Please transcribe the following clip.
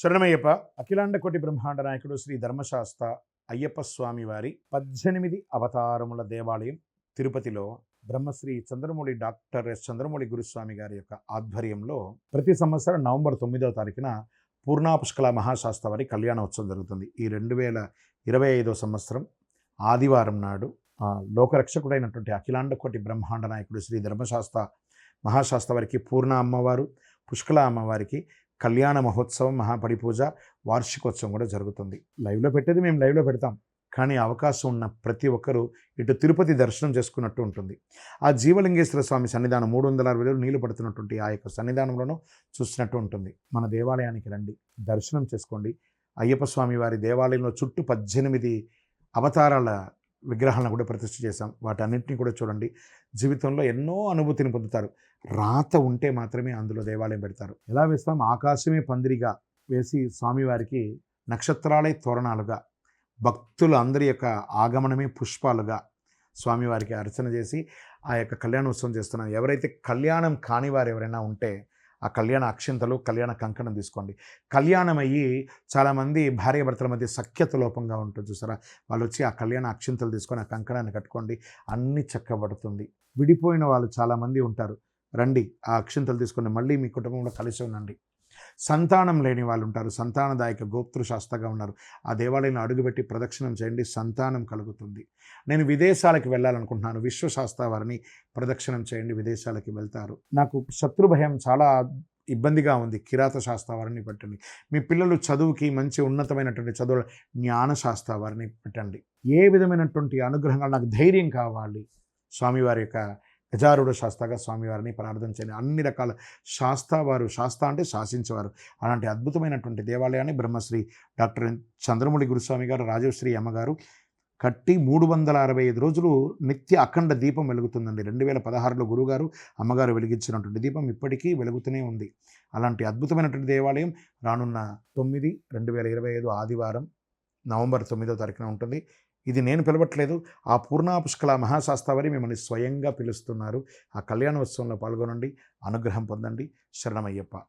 శరణమయ్యప్ప అఖిలాండ కోటి బ్రహ్మాండ నాయకుడు శ్రీ ధర్మశాస్త్ర అయ్యప్ప స్వామి వారి పద్దెనిమిది అవతారముల దేవాలయం తిరుపతిలో బ్రహ్మశ్రీ చంద్రమౌళి డాక్టర్ ఎస్ చంద్రమౌళి గురుస్వామి గారి యొక్క ఆధ్వర్యంలో ప్రతి సంవత్సరం నవంబర్ తొమ్మిదవ తారీఖున పూర్ణాపుష్కల మహాశాస్త్ర వారి కళ్యాణోత్సవం జరుగుతుంది. ఈ రెండు వేల ఇరవై ఐదో సంవత్సరం ఆదివారం నాడు లోకరక్షకుడైనటువంటి అఖిలాండ కోటి బ్రహ్మాండ నాయకుడు శ్రీ ధర్మశాస్త్ర మహాశాస్త్ర వారికి పూర్ణ అమ్మవారు పుష్కల అమ్మవారికి కళ్యాణ మహోత్సవం మహాపరిపూజ వార్షికోత్సవం కూడా జరుగుతుంది. లైవ్లో పెట్టేది మేము లైవ్లో పెడతాం. కానీ అవకాశం ఉన్న ప్రతి ఒక్కరూ ఇటు తిరుపతి దర్శనం చేసుకున్నట్టు ఉంటుంది. ఆ జీవలింగేశ్వర స్వామి సన్నిధానం మూడు వందల అరవై వేలు నీళ్ళు పడుతున్నటువంటి ఆ యొక్క సన్నిధానంలోనూ చూసినట్టు ఉంటుంది. మన దేవాలయానికి రండి. దర్శనం చేసుకోండి. అయ్యప్ప స్వామి వారి దేవాలయంలో చుట్టూ పద్దెనిమిది అవతారాల విగ్రహాలను కూడా ప్రతిష్ఠ చేశాం. వాటన్నింటినీ కూడా చూడండి. జీవితంలో ఎన్నో అనుభూతిని పొందుతారు. రాత ఉంటే మాత్రమే అందులో దేవాలయం పెడతారు. ఎలా వేస్తాం? ఆకాశమే పందిరిగా వేసి స్వామివారికి నక్షత్రాలే తోరణాలుగా భక్తులు అందరి యొక్క ఆగమనమే పుష్పాలుగా స్వామివారికి అర్చన చేసి ఆ యొక్క కళ్యాణోత్సవం చేస్తున్నాం ఎవరైతే కళ్యాణం కాని వారు ఎవరైనా ఉంటే ఆ కళ్యాణ అక్షింతలు కళ్యాణ కంకణం తీసుకోండి. కళ్యాణం అయ్యి చాలామంది భార్యాభర్తల మధ్య సఖ్యత లోపంగా ఉంటుంది చూసారా? వాళ్ళు వచ్చి ఆ కళ్యాణ అక్షింతలు తీసుకొని ఆ కంకణాన్ని కట్టుకోండి. అన్ని చక్కబడుతుంది. విడిపోయిన వాళ్ళు చాలామంది ఉంటారు. రండి ఆ అక్షింతలు తీసుకొని మళ్ళీ మీ కుటుంబంలో కలిసి ఉండండి. సంతానం లేని వాళ్ళు ఉంటారు సంతానదాయక గోప్తృ శాస్త్రగా ఉన్నారు. ఆ దేవాలయంలో అడుగుపెట్టి ప్రదక్షిణం చేయండి సంతానం కలుగుతుంది. నేను విదేశాలకు వెళ్ళాలనుకుంటున్నాను విశ్వశాస్త్ర వారిని ప్రదక్షిణం చేయండి విదేశాలకి వెళ్తారు. నాకు శత్రు భయం చాలా ఇబ్బందిగా ఉంది కిరాత శాస్త్ర వారిని పెట్టండి. మీ పిల్లలు చదువుకి మంచి ఉన్నతమైనటువంటి చదువుల జ్ఞానశాస్త్ర వారిని పెట్టండి. ఏ విధమైనటువంటి అనుగ్రహంగా నాకు ధైర్యం కావాలి. స్వామివారి యొక్క గజారుడ శాస్తగా స్వామివారిని ప్రార్థన చేయని అన్ని రకాల శాస్త వారు శాస్త అంటే శాసించేవారు. అలాంటి అద్భుతమైనటువంటి దేవాలయాన్ని బ్రహ్మశ్రీ డాక్టర్ చంద్రమౌళి గురుస్వామి గారు రాజశ్రీ అమ్మగారు కట్టి మూడు వందల అరవై ఐదు రోజులు నిత్య అఖండ దీపం వెలుగుతుందండి. రెండు వేల పదహారులో గురుగారు అమ్మగారు వెలిగించినటువంటి దీపం ఇప్పటికీ వెలుగుతూనే ఉంది. అలాంటి అద్భుతమైనటువంటి దేవాలయం రానున్న తొమ్మిది రెండు వేల ఇరవై ఐదు ఆదివారం నవంబర్ తొమ్మిదో తారీఖున ఉంటుంది. ఇది నేను పిలవట్లేదు. ఆ పూర్ణాపుష్కల మహాశాస్త్రవారి మిమ్మల్ని స్వయంగా పిలుస్తున్నారు. ఆ కళ్యాణోత్సవంలో పాల్గొనండి. అనుగ్రహం పొందండి. శరణమయ్యప్ప.